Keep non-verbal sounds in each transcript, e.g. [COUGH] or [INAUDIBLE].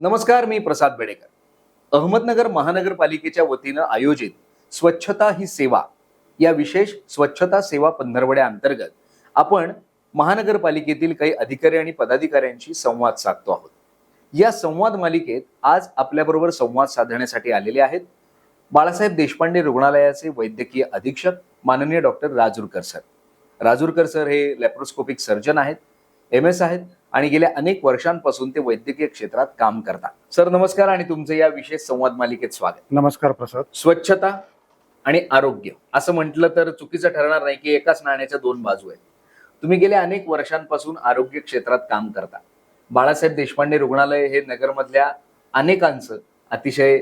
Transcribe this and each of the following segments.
नमस्कार मी प्रसाद बेडेकर. अहमदनगर महानगरपालिकेच्या वतीनं आयोजित स्वच्छता ही सेवा या विशेष स्वच्छता सेवा पंधरवड्या अंतर्गत आपण महानगरपालिकेतील काही अधिकारी आणि पदाधिकाऱ्यांशी संवाद साधतो आहोत. या संवाद मालिकेत आज आपल्याबरोबर संवाद साधण्यासाठी आलेले आहेत बाळासाहेब देशपांडे रुग्णालयाचे वैद्यकीय अधीक्षक माननीय doctor Rajurkar sir. Rajurkar sir हे लॅप्रोस्कोपिक सर्जन आहेत एम एस आहेत आणि गेल्या अनेक वर्षांपासून ते वैद्यकीय क्षेत्रात काम करतात. सर नमस्कार आणि तुमचे या विशेष संवाद मालिकेत स्वागत. नमस्कार प्रसाद. स्वच्छता आणि आरोग्य असं म्हटलं तर चुकीचं ठरणार नाही की एकाच नाण्याच्या दोन बाजू आहेत. तुम्ही गेल्या अनेक वर्षांपासून आरोग्य क्षेत्रात काम करता. बाळासाहेब देशपांडे रुग्णालय हे नगरमधल्या अनेकांचं अतिशय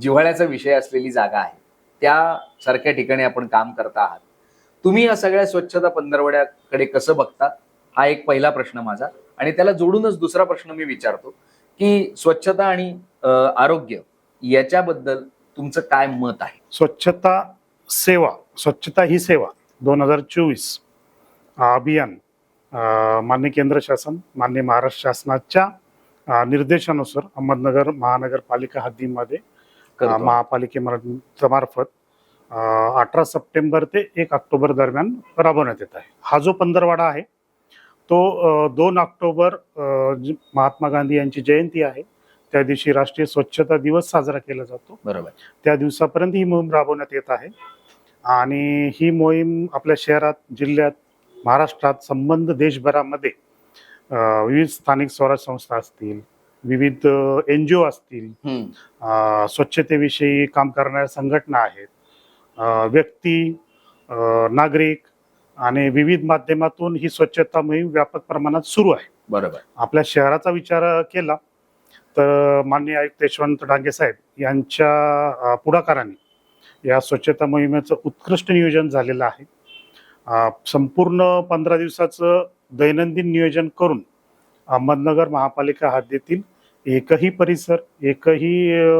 जिव्हाळ्याचा विषय असलेली जागा आहे. त्या सारख्या ठिकाणी आपण काम करता आहात. तुम्ही या सगळ्या स्वच्छता पंधरवड्याकडे कसं बघता? हा एक पहिला प्रश्न माझा. आणि त्याला जोडूनच दुसरा प्रश्न मी विचारतो की स्वच्छता आणि आरोग्य याच्याबद्दल तुमचं काय मत आहे स्वच्छता सेवा स्वच्छता ही सेवा दोन हजार चोवीस अभियान मान्य केंद्र शासन मान्य महाराष्ट्र शासनाच्या निर्देशानुसार अहमदनगर महानगरपालिका हद्दीमध्ये. महापालिकेमार्फत मार्फत अठरा सप्टेंबर ते एक ऑक्टोबर दरम्यान राबवण्यात येत आहे हा जो पंधरवाडा आहे तो दोन ऑक्टोबर महात्मा गांधी यांची जयंती आहे त्या दिवशी राष्ट्रीय स्वच्छता दिवस साजरा केला जातो. बरोबर. त्या दिवसापर्यंत ही मोहीम राबवण्यात येत आहे आणि ही मोहीम आपल्या शहरात जिल्ह्यात महाराष्ट्रात संबंध देशभरामध्ये विविध स्थानिक स्वराज्य संस्था असतील विविध एन जी ओ असतील स्वच्छतेविषयी काम करणाऱ्या संघटना आहेत व्यक्ती नागरिक आणि विविध माध्यमातून ही स्वच्छता मोहीम व्यापक प्रमाणात सुरू आहे. बरोबर. आपल्या शहराचा विचार केला तर माननीय आयुक्त यशवंत डांगे साहेब यांच्या पुढाकाराने या स्वच्छता मोहिमेचं उत्कृष्ट नियोजन झालेलं आहे. संपूर्ण पंधरा दिवसाचं दैनंदिन नियोजन करून अहमदनगर महापालिका हद्दीतील एकही परिसर एकही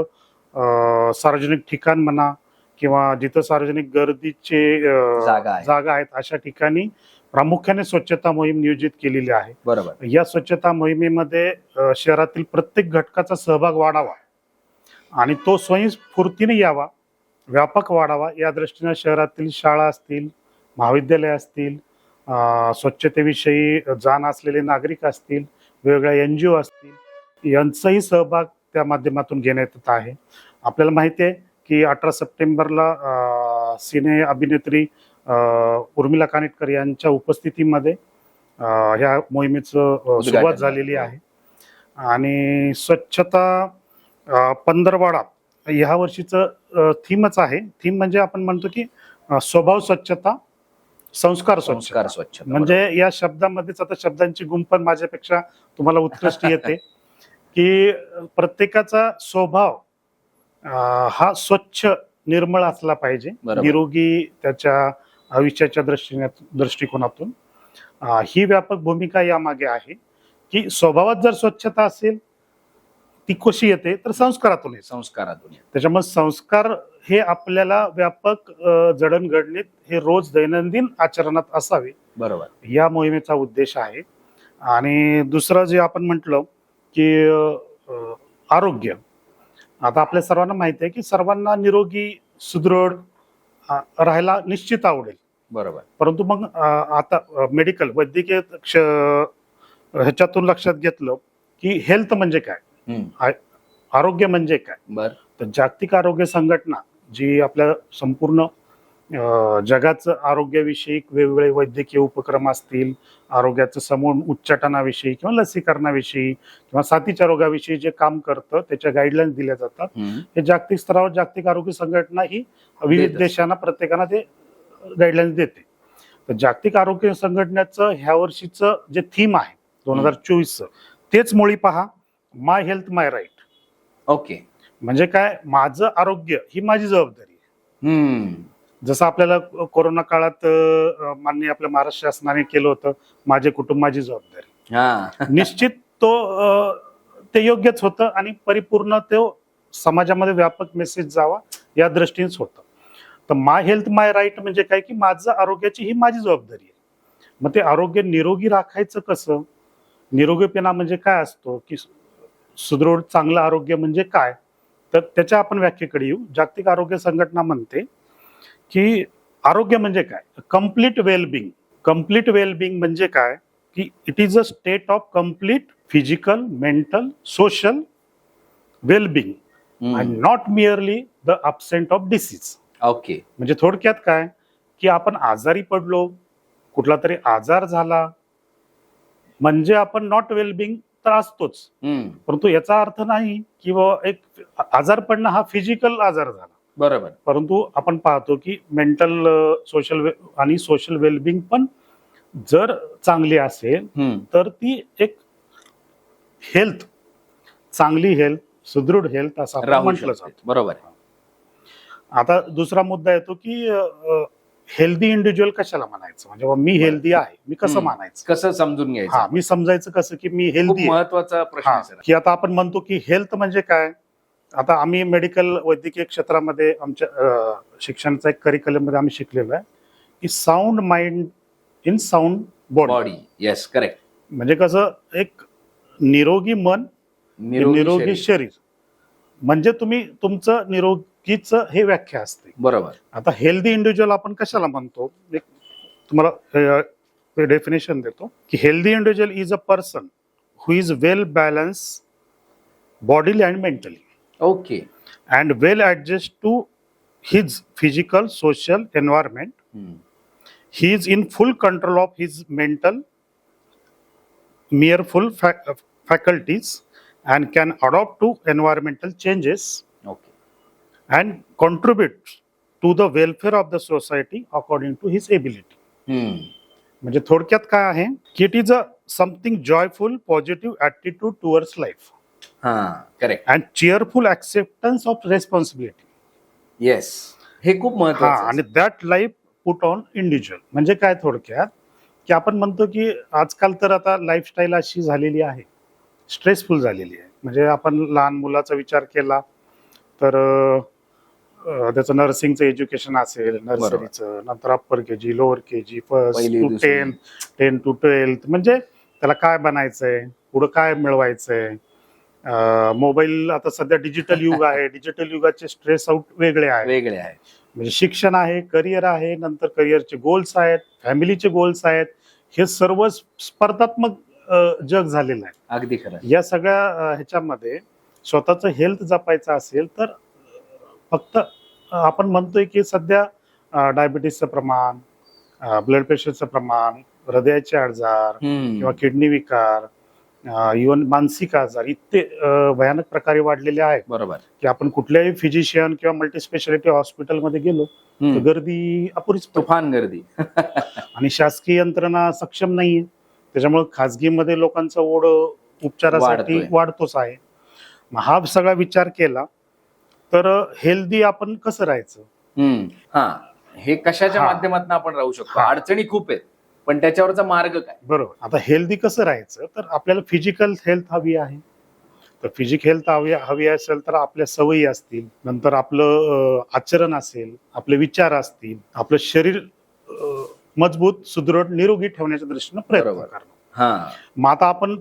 सार्वजनिक ठिकाण म्हणा किंवा जिथं सार्वजनिक गर्दीचे जागा आहे. जागा आहेत अशा ठिकाणी प्रामुख्याने स्वच्छता मोहीम नियोजित केलेली आहे. बरोबर. या स्वच्छता मोहिमेमध्ये अ, शहरातील प्रत्येक घटकाचा सहभाग वाढावा आणि तो स्वयंस्फूर्तीने यावा व्यापक वाढावा. या दृष्टीने शहरातील शाळा असतील महाविद्यालय असतील अ, स्वच्छतेविषयी जाण असलेले नागरिक असतील वेगवेगळ्या एन जी ओ असतील यांचाही सहभाग त्या माध्यमातून घेण्यात येत आहे. आपल्याला माहिती आहे की अठरा सप्टेंबरला सिने अभिनेत्री उर्मिला कानिटकर यांच्या उपस्थितीमध्ये ह्या मोहिमेचं सुरुवात झालं. झालेली आहे. आणि स्वच्छता पंधरवाडा ह्या वर्षीचं थीमच आहे. थीम म्हणजे आपण म्हणतो की स्वभाव स्वच्छता संस्कार संस्कार स्वच्छ म्हणजे या शब्दामध्येच आता शब्दांची गुंफण माझ्यापेक्षा तुम्हाला उत्कृष्ट येते. [LAUGHS] की प्रत्येकाचा स्वभाव हा स्वच्छ निर्मळ असला पाहिजे. निरोगी त्याच्या आयुष्याच्या दृष्टीने दृष्टिकोनातून. ही व्यापक भूमिका यामागे आहे की स्वभावात जर स्वच्छता असेल ती कशी येते तर संस्कारातून येते. संस्कारातून त्याच्यामुळे संस्कार हे आपल्याला व्यापक जडणघडणीत हे रोज दैनंदिन आचरणात असावे. बरोबर. या मोहिमेचा उद्देश आहे. आणि दुसरं जे आपण म्हटलं की आरोग्य. आता आपल्या सर्वांना माहिती आहे की सर्वांना निरोगी सुदृढ राहायला निश्चित आवडेल. बरोबर. परंतु मग आता मेडिकल वैद्यकीय क्ष ह्याच्यातून लक्षात घेतलं की हेल्थ म्हणजे काय. आरोग्य म्हणजे काय? बर. तर जागतिक आरोग्य संघटना जी आपल्या संपूर्ण जगाचं आरोग्याविषयी वेगवेगळे वैद्यकीय उपक्रम असतील आरोग्याचं समूळ उच्चाटनाविषयी किंवा लसीकरणाविषयी किंवा साथीच्या रोगाविषयी जे काम करतं त्याच्या गाईडलाईन्स दिल्या जातात. हे जागतिक स्तरावर जागतिक आरोग्य संघटना ही विविध. देशांना प्रत्येकाला ते गाईडलाईन्स देते. तर जागतिक आरोग्य संघटनेचं ह्या वर्षीचं जे थीम आहे दोन हजार चोवीसचं तेच मुळी पहा. My health my right okay. म्हणजे काय? माझं आरोग्य ही माझी जबाबदारी आहे. जसं आपल्याला कोरोना काळात माननीय आपल्या महाराष्ट्र शासनाने केलं होतं माझे कुटुंब माझी जबाबदारी. हा. निश्चित तो ते योग्यच होतं आणि परिपूर्ण तो समाजामध्ये व्यापक मेसेज जावा या दृष्टीनेच होतं. तर माय हेल्थ माय राईट म्हणजे काय? की माझं आरोग्याची ही माझी जबाबदारी आहे. मग ते आरोग्य निरोगी राखायचं कसं? निरोगीपणा म्हणजे काय असतो? की सुदृढ चांगलं आरोग्य म्हणजे काय? तर त्याच्या आपण व्याख्येकडे येऊ. जागतिक आरोग्य संघटना म्हणते की आरोग्य म्हणजे काय? कंप्लीट वेलबिंग कंप्लीट वेलबिंग म्हणजे काय? की it is a state of complete physical mental social wellbeing and not merely the absent of disease okay म्हणजे थोडक्यात काय? की आपण आजारी पडलो कुठला तरी आजार झाला म्हणजे आपण नॉट वेलबिंग तर असतोच. परंतु याचा अर्थ नाही की एक आजार पडणं हा फिजिकल आजार झाला. बरोबर. परंतु आपण पाहतो की मेंटल सोशल आणि सोशल वेलबिंग पण जर चांगली असेल. तर ती एक हेल्थ चांगली हेल्थ सुदृढ हेल्थ असं म्हटलं जातं. बरोबर. आता दुसरा मुद्दा येतो की हेल्दी इंडिव्हिज्युअल कशाला म्हणायचं? म्हणजे बाबा मी हेल्दी आहे. मी कसं. मानायचं? कसं समजून हा घ्यायचं मी समजायचं कसं की मी हेल्दी महत्त्वाचा प्रश्न की आता आपण म्हणतो की हेल्थ म्हणजे काय? आता आम्ही मेडिकल वैद्यकीय क्षेत्रामध्ये आमच्या शिक्षणाचा एक करिक्युलममध्ये आम्ही शिकलेलो आहे की sound mind in sound body yes correct म्हणजे कसं एक निरोगी मन निरोगी. शरीर. म्हणजे तुम्ही तुमचं निरोगीचं हे व्याख्या असते. बरोबर. आता हेल्दी इंडिव्हिज्युअल आपण कशाला म्हणतो? एक तुम्हाला डेफिनेशन देतो. की healthy individual is a person who is well balance bodily and mentally okay and well adjust to his physical social environment he is in full control of his mental mere full fac- faculties and can adapt to environmental changes okay and contribute to the welfare of the society according to his ability म्हणजे थोडक्यात काय आहे की it is a something joyful positive attitude towards life हा correct and cheerful acceptance of responsibility yes हे खूप महत्वाचं आणि that life put on individual म्हणजे काय थोडक्यात? की आपण म्हणतो की आजकाल तर आता लाईफस्टाईल अशी झालेली आहे. स्ट्रेसफुल झालेली आहे. म्हणजे आपण लहान मुलाचा विचार केला तर त्याचं नर्सिंगचं एज्युकेशन असेल नर्सरीचं नंतर upper K G lower K G first to. Ten ten to twelfth म्हणजे त्याला काय बनायचंय? पुढं काय मिळवायचंय? मोबाईल आता सध्या डिजिटल युग आहे. [LAUGHS] डिजिटल युगाचे स्ट्रेस आउट वेगळे आहेत. वेगळे आहे म्हणजे शिक्षण आहे करिअर आहे नंतर करिअरचे गोल्स आहेत फॅमिलीचे गोल्स आहेत. हे सर्व स्पर्धात्मक अ, जग झालेलं आहे. अगदी खरं. या सगळ्या अ, ह्याच्यामध्ये स्वतःचं हेल्थ जपायचं असेल तर फक्त अ, आपण म्हणतोय की सध्या डायबिटीसचं प्रमाण ब्लड प्रेशरचं प्रमाण हृदयाचे आजार हम्म. किंवा किडनी विकार इवन मानसिक आजार इतके भयानक प्रकारे वाढलेले आहेत बरोबर की आपण कुठल्याही फिजिशियन किंवा मल्टीस्पेशालिटी हॉस्पिटलमध्ये गेलो तर. गर्दी अपुरीच. तुफान गर्दी [LAUGHS] आणि शासकीय यंत्रणा सक्षम नाहीये त्याच्यामुळे खाजगीमध्ये लोकांचा ओढ उपचारासाठी. वाढतोच आहे मग हा सगळा विचार केला तर हेल्दी आपण कसं राहायचं. हा हे कशाच्या. माध्यमातून आपण राहू शकतो. अडचणी खूप आहेत पण त्याच्यावरचा मार्ग काय? बरोबर. आता हेल्दी कसं राहायचं? तर आपल्याला फिजिकल हेल्थ हवी आहे. तर फिजिक हेल्थ हवी हवी असेल तर आपल्या सवयी असतील नंतर आपलं आचरण असेल आपले विचार असतील आपलं शरीर मजबूत सुदृढ निरोगी ठेवण्याच्या दृष्टीनं प्रयत्न. करणं. हा. मग आता आपण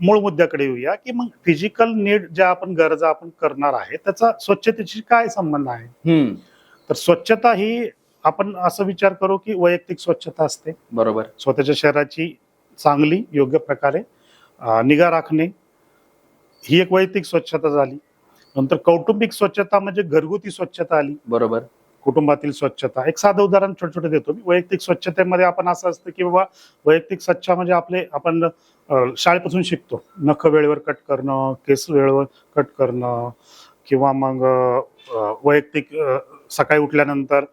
मूळ मुद्द्याकडे येऊया की मग फिजिकल नीड ज्या आपण गरजा आपण करणार आहे त्याचा स्वच्छतेशी काय संबंध आहे. तर स्वच्छता ही आपण असं विचार करू की वैयक्तिक स्वच्छता असते. बरोबर. स्वतःच्या शरीराची चांगली योग्य प्रकारे निगा राखणे ही एक वैयक्तिक स्वच्छता झाली. नंतर कौटुंबिक स्वच्छता म्हणजे घरगुती स्वच्छता आली. बरोबर. कुटुंबातील स्वच्छता. एक साधं उदाहरण छोटे छोटे देतो मी. वैयक्तिक स्वच्छतेमध्ये आपण असं असतं की बाबा वैयक्तिक स्वच्छ म्हणजे आपले आपण शाळेपासून शिकतो. नख वेळेवर कट करणं केस वेळेवर कट करणं किंवा मग वैयक्तिक सकाळी उठल्यानंतर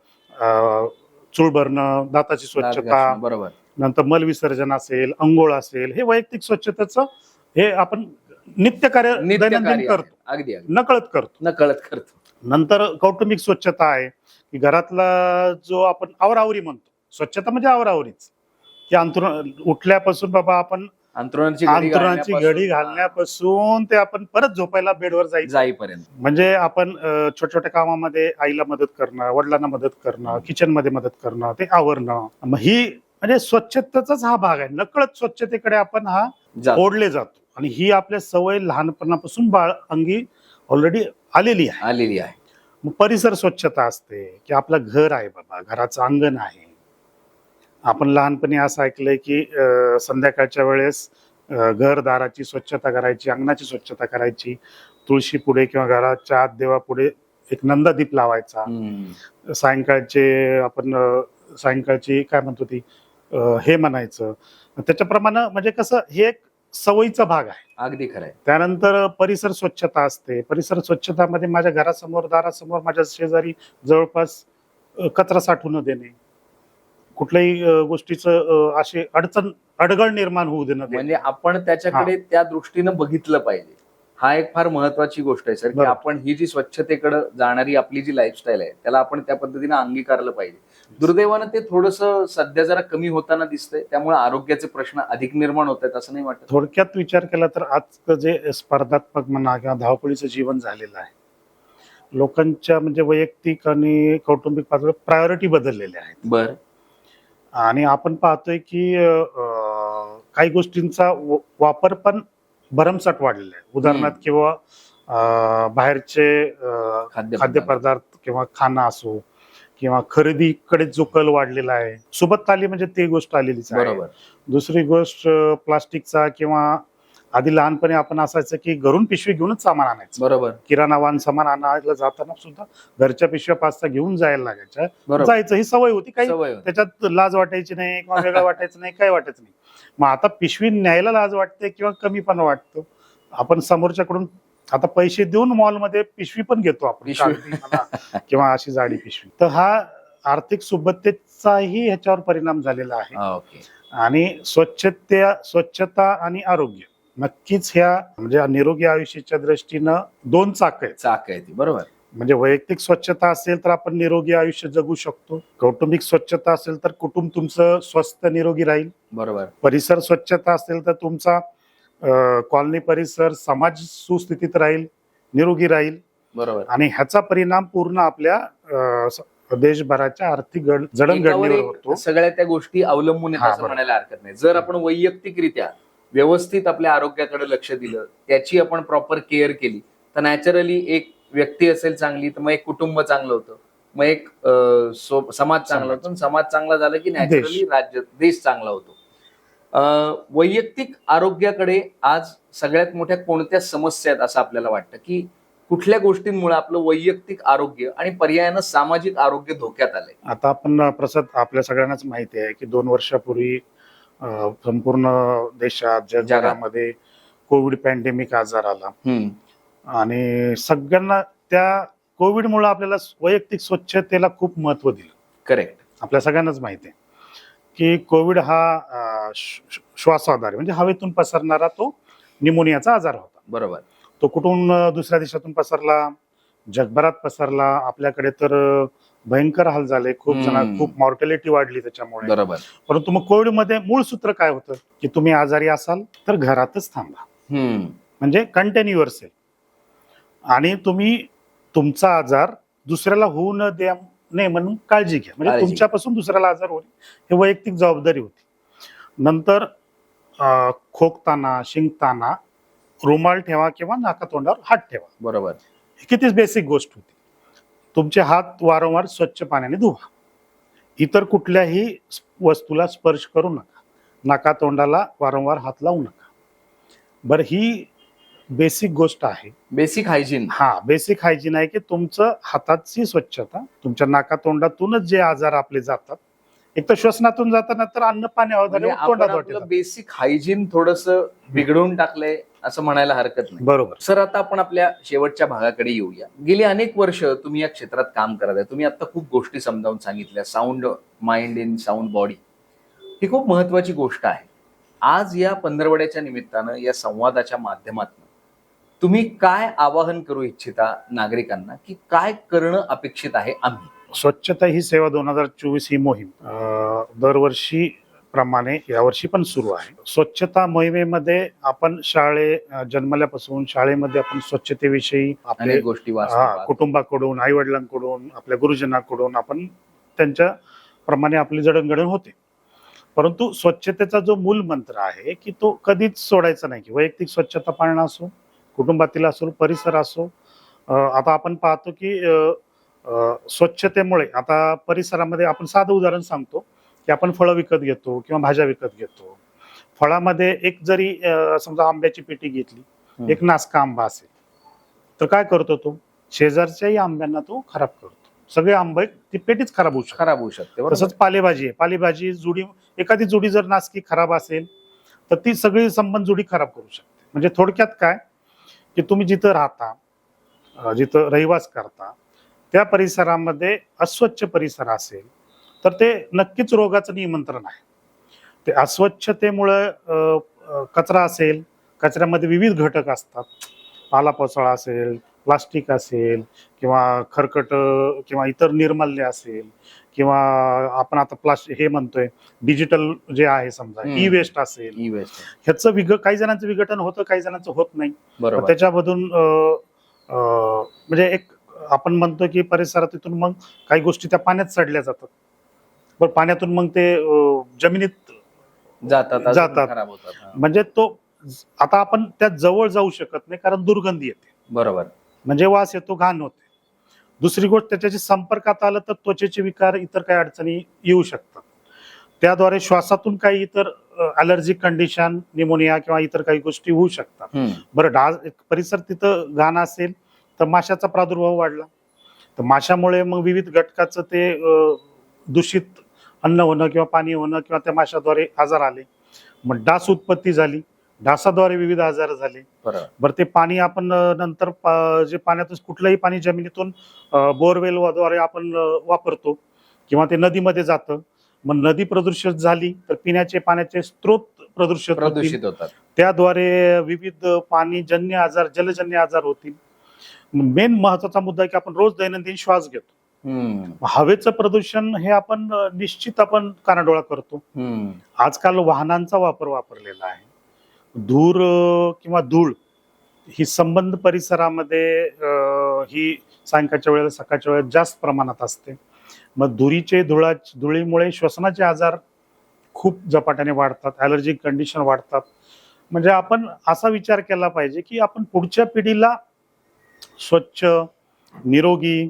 चूळ भरणं दाताची दात स्वच्छता बरोबर. नंतर मल विसर्जन असेल अंघोळ असेल हे वैयक्तिक स्वच्छतेचं हे आपण नित्य कार्य दैनंदिन. करतो. अगदी नकळत करतो. न कळत करतो. नंतर कौटुंबिक स्वच्छता आहे की घरातला जो आपण आवरावरी म्हणतो स्वच्छता म्हणजे आवरावरीच. की अंतरुण उठल्यापासून बाबा आपण अंतरुणाची घडी अंतरुणाची घालण्यापासून- घडी घालण्यापासून ते आपण परत झोपायला बेडवर जायचं. जाईपर्यंत. म्हणजे आपण छोट्या छोट्या कामामध्ये आईला मदत करणं वडिलांना मदत करणं किचनमध्ये मदत करणं ते आवरणं. मग ही म्हणजे स्वच्छतेचाच हा भाग आहे. नकळत स्वच्छतेकडे आपण हा. ओढले जातो. आणि ही आपल्या सवय लहानपणापासून बाळ अंगी ऑलरेडी आलेली आहे. आलेली आहे. मग परिसर स्वच्छता असते की आपलं घर आहे बाबा घराचं अंगण आहे. आपण लहानपणी असं ऐकलंय की संध्याकाळच्या वेळेस घरदाराची स्वच्छता करायची अंगणाची स्वच्छता करायची तुळशी पुढे किंवा घराच्या आत देवापुढे एक नंदादीप लावायचा. सायंकाळचे आपण सायंकाळची काय म्हणतो ती हे म्हणायचं. त्याच्याप्रमाणे म्हणजे कसं हे एक सवयीचा भाग आहे. अगदी खरंय. त्यानंतर परिसर स्वच्छता असते. परिसर स्वच्छतामध्ये माझ्या घरासमोर दारासमोर माझ्या शेजारी जवळपास कचरा साठवू न देणे. कुठल्याही गोष्टीचं अ, अशी अडचण अडगळ निर्माण होऊ देणं देणे. म्हणजे आपण त्याच्याकडे त्या दृष्टीनं बघितलं पाहिजे. हा एक फार महत्वाची गोष्ट आहे सर की. आपण ही जी स्वच्छतेकडे जाणारी आपली जी लाईफस्टाईल आहे त्याला आपण त्या पद्धतीनं अंगीकारलं पाहिजे. दुर्दैवानं ते थोडस सध्या जरा कमी होताना दिसतंय त्यामुळे आरोग्याचे प्रश्न अधिक निर्माण होत आहेत असं नाही वाटत. थोडक्यात विचार केला तर आजचं जे स्पर्धात्मक म्हणा किंवा धावपळीचं जीवन झालेलं आहे लोकांच्या म्हणजे वैयक्तिक आणि कौटुंबिक पातळीवर प्रायोरिटी बदललेल्या आहेत. बर. आणि आपण पाहतोय की काही गोष्टींचा वापर पण भरमसाठ वाढलेला आहे. उदाहरणार्थ. किंवा बाहेरचे खाद्यपदार्थ. किंवा खाना असो किंवा खरेदीकडे जो कल वाढलेला आहे सोबत आली म्हणजे ती गोष्ट आलेलीच आहे. बरोबर. दुसरी गोष्ट प्लास्टिकचा किंवा आधी लहानपणी आपण असायचं की घरून पिशवी घेऊनच सामान आणायचं. बरोबर. किराणा वाहन सामान आणायला जाताना सुद्धा घरच्या पिशव्या पाच घेऊन जायला लागायच्या. जायचं ही सवय होती काही. त्याच्यात लाज वाटायची नाही किंवा वेगळं वाटायचं नाही काय वाटायचं नाही. मग आता पिशवी न्यायला लाज वाटते किंवा कमीपणा वाटतो. आपण समोरच्याकडून आता पैसे देऊन मॉलमध्ये पिशवी पण घेतो आपण. किंवा अशी जाडी पिशवी. तर हा आर्थिक सुबत्तेचाही ह्याच्यावर परिणाम झालेला आहे. आणि स्वच्छता स्वच्छता आणि आरोग्य. नक्कीच ह्या म्हणजे निरोगी आयुष्याच्या दृष्टीनं दोन चाक आहेत. चाक आहे ती बरोबर. म्हणजे वैयक्तिक स्वच्छता असेल तर आपण निरोगी आयुष्य जगू शकतो. कौटुंबिक स्वच्छता असेल तर कुटुंब तुमचं स्वस्थ निरोगी राहील. बरोबर. परिसर स्वच्छता असेल तर तुमचा कॉलनी परिसर समाज सुस्थितीत राहील निरोगी राहील. बरोबर. आणि ह्याचा परिणाम पूर्ण आपल्या अं, स- देशभराच्या आर्थिक एकावर जडणघडणीवर एक होतो. सगळ्या त्या गोष्टी अवलंबून आहेत हा, असं बरोबर. म्हणायला हरकत नाही. जर आपण वैयक्तिकरित्या व्यवस्थित आपल्या आरोग्याकडे लक्ष दिलं त्याची आपण प्रॉपर केअर केली तर नॅचरली एक व्यक्ती असेल चांगली तर मग एक कुटुंब चांगलं होतं. मग एक समाज चांगला होतो. समाज. चांगला झाला की नॅचरली राज्य देश चांगला होतो. वैयक्तिक आरोग्याकडे आज सगळ्यात मोठ्या कोणत्या समस्या आहेत असं आपल्याला वाटतं? की कुठल्या गोष्टींमुळे आपलं वैयक्तिक आरोग्य आणि पर्यायानं सामाजिक आरोग्य धोक्यात आलंय? आता आपण प्रसाद आपल्या सगळ्यांनाच माहिती आहे की दोन वर्षापूर्वी संपूर्ण देशात जगभरामध्ये कोविड पॅन्डेमिक आजार आला. आणि सगळ्यांना त्या कोविडमुळे आपल्याला वैयक्तिक स्वच्छतेला खूप महत्त्व दिलं. करेक्ट आपल्या सगळ्यांनाच माहिती आहे की कोविड हा अं, श- श- श्वासाद्वारे म्हणजे हवेतून पसरणारा तो निमोनियाचा आजार होता. बरोबर. तो कुठून दुसऱ्या देशातून पसरला जगभरात पसरला आपल्याकडे तर भयंकर हाल झाले. खूप जण. खूप मॉर्टॅलिटी वाढली त्याच्यामुळे. बरोबर. परंतु मग कोविडमध्ये मूळ सूत्र काय होतं? की तुम्ही आजारी असाल तर घरातच थांबा. म्हणजे कंटिन्यू असेल आणि तुम्ही तुमचा आजार दुसऱ्याला होऊ न द्या नाही म्हणून काळजी घ्या. म्हणजे काळजी. तुमच्यापासून दुसऱ्याला आजार होईल. हे वैयक्तिक जबाबदारी होती. नंतर अं, खोकताना शिंकताना रुमाल ठेवा किंवा नाकातोंडावर हात ठेवा. बरोबर. ही किती बेसिक गोष्ट होती. तुमचे हात वारंवार स्वच्छ पाण्याने धुवा. इतर कुठल्याही वस्तूला स्पर्श करू नका. नाकातोंडाला वारंवार हात लावू नका. बरं ही बेसिक गोष्ट आहे. बेसिक हायजीन हा बेसिक हायजीन आहे की तुमचं हाताची स्वच्छता तुमच्या नाकातोंडातूनच जे आजार आपले जातात एक तर श्वसनातून जाताना तर अन्न पाण्यावर बेसिक हायजीन थोडस बिघडवून टाकलंय. असं म्हणायला हरकत नाही. बरोबर. सर आता आपण आपल्या शेवटच्या भागाकडे येऊया. गेली अनेक वर्ष तुम्ही या क्षेत्रात काम करत आहे. तुम्ही आता खूप गोष्टी समजावून सांगितल्या. Sound mind in sound body ही खूप महत्वाची गोष्ट आहे. आज या पंधरवड्याच्या निमित्तानं या संवादाच्या माध्यमातून तुम्ही काय आवाहन करू इच्छिता नागरिकांना? की काय करणं अपेक्षित आहे आम्ही? स्वच्छता ही सेवा दोन हजार चोवीस ही मोहीम. दरवर्षी प्रमाणे यावर्षी पण सुरू आहे. स्वच्छता मोहिमेमध्ये आपण शाळे जन्मल्यापासून शाळेमध्ये आपण स्वच्छतेविषयी आपले अनेक गोष्टी हा, कुटुंबाकडून आई वडिलांकडून आपल्या गुरुजनाकडून आपण त्यांच्या प्रमाणे आपली जडणघडण होते. परंतु स्वच्छतेचा जो मूल मंत्र आहे की तो कधीच सोडायचा नाही की वैयक्तिक स्वच्छता पाळणं असो कुटुंबातील असो परिसर असो आता आपण पाहतो की स्वच्छतेमुळे आता परिसरामध्ये आपण साधं उदाहरण सांगतो. की आपण फळं विकत घेतो किंवा भाज्या विकत घेतो. फळामध्ये एक जरी समजा आंब्याची पेटी घेतली. एक नासका आंबा असेल तर काय करतो तो? शेजारच्याही आंब्यांना तो खराब करतो. सगळे आंबे ती पेटीच खराब होऊ शकते खराब होऊ शकते तसंच पालेभाजी आहे. पालेभाजी जुडी एखादी जुडी जर नासकी खराब असेल तर ती सगळी संबंध जुडी खराब करू शकते. म्हणजे थोडक्यात काय? की तुम्ही जिथं राहता जिथं रहिवास करता त्या परिसरामध्ये अस्वच्छ परिसर असेल तर ते नक्कीच रोगाचं निमंत्रण आहे. ते अस्वच्छतेमुळे कचरा असेल कचऱ्यामध्ये विविध घटक असतात. पालापाचोळा असेल प्लास्टिक असेल किंवा खरकट किंवा इतर निर्माल्य असेल किंवा आपण आता प्लास्टिक हे म्हणतोय डिजिटल जे आहे समजा. ई वेस्ट असेल. ई वेस्ट ह्याचं विघ काही जणांचं विघटन होतं काही जणांचं होत नाही. त्याच्यामधून म्हणजे एक आपण म्हणतो की परिसरातून मग काही गोष्टी त्या पाण्यात सडल्या जातात. पण पाण्यातून मग ते जमिनीत जातात जातात. खराब होतात. म्हणजे तो आता आपण त्या जवळ जाऊ शकत नाही कारण दुर्गंधी येते बरोबर म्हणजे वास येतो घाण होते दुसरी गोष्ट त्याच्याशी संपर्कात आलं तर त्वचेचे विकार इतर काही अडचणी येऊ शकतात त्याद्वारे श्वासातून काही इतर अलर्जिक कंडिशन निमोनिया किंवा इतर काही गोष्टी होऊ शकतात. बरं डास परिसर तिथं घाण असेल तर माशाचा प्रादुर्भाव वाढला तर माशामुळे मग विविध घटकाचं ते दूषित अन्न होणं किंवा पाणी होणं किंवा त्या माशाद्वारे आजार आले. मग डास उत्पत्ती झाली. डासाद्वारे विविध आजार झाले. बरं. ते पाणी आपण नंतर जे पाण्यातून कुठलंही पाणी जमिनीतून बोरवेल द्वारे आपण वापरतो किंवा ते नदीमध्ये जातं. मग नदी प्रदूषित झाली तर पिण्याचे पाण्याचे स्रोत प्रदूषित. प्रदूषित होतात. त्याद्वारे विविध पाणीजन्य आजार जलजन्य आजार होतील. मेन महत्त्वाचा मुद्दा आहे की आपण रोज दैनंदिन श्वास घेतो. हवेचं प्रदूषण हे आपण निश्चित आपण कानाडोळा करतो. आजकाल वाहनांचा वापर वापरलेला आहे. धूर किंवा धूळ ही संबंध परिसरामध्ये ही सायंकाळच्या वेळेला सकाळच्या वेळेला जास्त प्रमाणात असते. मग धुरीचे धुळा धुळीमुळे श्वसनाचे आजार खूप झपाट्याने वाढतात ॲलर्जिक कंडिशन वाढतात. म्हणजे आपण असा विचार केला पाहिजे की आपण पुढच्या पिढीला स्वच्छ निरोगी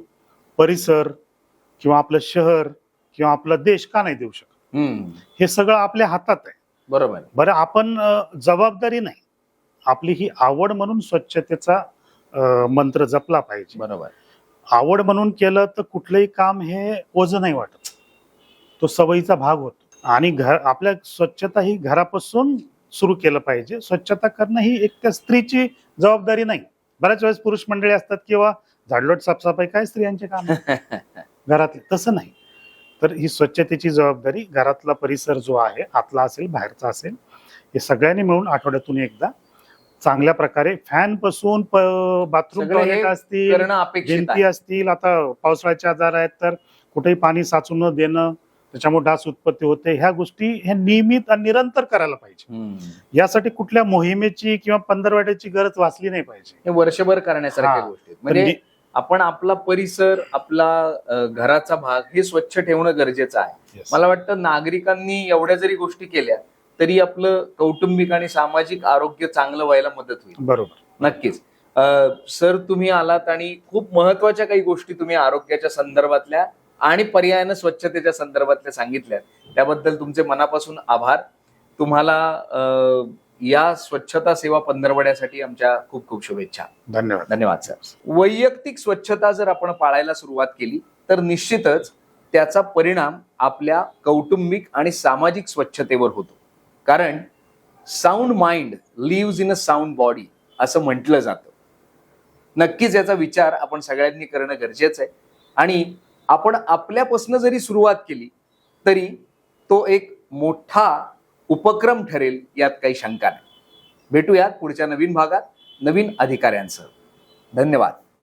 परिसर किंवा आपलं शहर किंवा आपला देश का नाही देऊ शकत. हे सगळं आपल्या हातात आहे. बरोबर. बरं आपण जबाबदारी नाही. आपली ही आवड म्हणून स्वच्छतेचा मंत्र जपला पाहिजे. बरोबर. आवड म्हणून केलं तर कुठलंही काम हे ओझं नाही वाटत. तो सवयीचा भाग होतो. आणि घर आपल्या स्वच्छता ही घरापासून सुरू केलं पाहिजे. स्वच्छता करणं ही एक त्या स्त्रीची जबाबदारी नाही. बऱ्याच वेळेस पुरुष मंडळी असतात किंवा झाडलोट साफसफाई काय स्त्रियांचे काम? घरातले तसं नाही तर ही स्वच्छतेची जबाबदारी घरातला परिसर जो आहे आतला असेल बाहेरचा असेल हे सगळ्यांनी मिळून आठवड्यातून एकदा चांगल्या प्रकारे फॅनपासून बाथरूम टॉयलेट असतील भिंती असतील आता पावसाळ्याचे आजार आहेत तर कुठेही पाणी साचून न देणं त्याच्यामुळे डास उत्पत्ती होते ह्या गोष्टी हे नियमित आणि निरंतर करायला पाहिजे. यासाठी कुठल्या मोहिमेची किंवा पंधरवाड्याची गरज वाचली नाही पाहिजे हे वर्षभर करण्यासारख्या हा. गोष्टी. म्हणजे आपण आपला परिसर आपला घराचा भाग हे स्वच्छ ठेवणं गरजेचं आहे. Yes. मला वाटतं नागरिकांनी एवढ्या जरी गोष्टी केल्या तरी आपलं कौटुंबिक आणि सामाजिक आरोग्य चांगलं व्हायला मदत होईल. बरोबर. नक्कीच. अ, सर तुम्ही आलात आणि खूप महत्त्वाच्या काही गोष्टी तुम्ही आरोग्याच्या संदर्भातल्या आणि पर्यायानं स्वच्छतेच्या संदर्भातल्या सांगितल्या त्याबद्दल तुमचे मनापासून आभार. तुम्हाला या स्वच्छता सेवा पंधरवड्यासाठी आमच्या खूप खूप शुभेच्छा. धन्यवाद. धन्यवाद सर. वैयक्तिक स्वच्छता जर आपण पाळायला सुरुवात केली तर निश्चितच त्याचा परिणाम आपल्या कौटुंबिक आणि सामाजिक स्वच्छतेवर होतो. कारण sound mind lives in a sound body असं म्हटलं जातं. नक्कीच याचा विचार आपण सगळ्यांनी करणं गरजेचं आहे. आणि आपण आपल्यापासून जरी सुरुवात केली तरी तो एक मोठा उपक्रम ठरेल यात काही शंका नाही. भेटूयात पुढच्या नवीन भागात नवीन अधिकाऱ्यांसह. धन्यवाद.